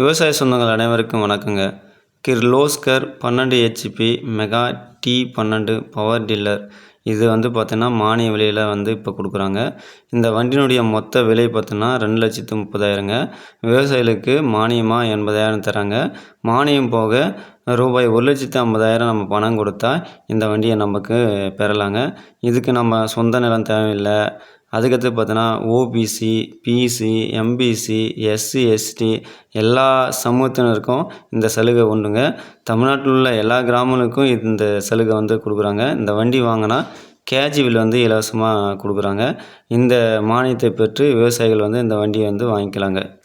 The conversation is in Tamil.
விவசாய சொந்தங்கள் அனைவருக்கும் வணக்கங்க. கிர்லோஸ்கர் பன்னெண்டு ஹெச்பி மெகா டி பன்னெண்டு பவர் டில்லர். இது வந்து பார்த்தீங்கன்னா மானிய விலையில் வந்து இப்போ கொடுக்குறாங்க. இந்த வண்டியினுடைய மொத்த விலை பார்த்தோன்னா ரெண்டு லட்சத்து முப்பதாயிரங்க. விவசாயிகளுக்கு மானியமாக எண்பதாயிரம் தராங்க. மானியம் போக ரூபாய் ஒரு லட்சத்து ஐம்பதாயிரம் நம்ம பணம் கொடுத்தா இந்த வண்டியை நமக்கு பெறலாங்க. இதுக்கு நம்ம சொந்த நிலம் தேவையில்லை. அதுக்கடுத்து பார்த்தோன்னா OBC BC MBC SC ST எல்லா சமூகத்தினருக்கும் இந்த சலுகை உண்டுங்க. தமிழ்நாட்டில் உள்ள எல்லா கிராமங்களுக்கும் இந்த சலுகை வந்து கொடுக்குறாங்க. இந்த வண்டி வாங்கினா கேஜிபியில் வந்து இலவசமாக கொடுக்குறாங்க. இந்த மானியத்தை பெற்று விவசாயிகள் வந்து இந்த வண்டியை வந்து வாங்கிக்கலாங்க.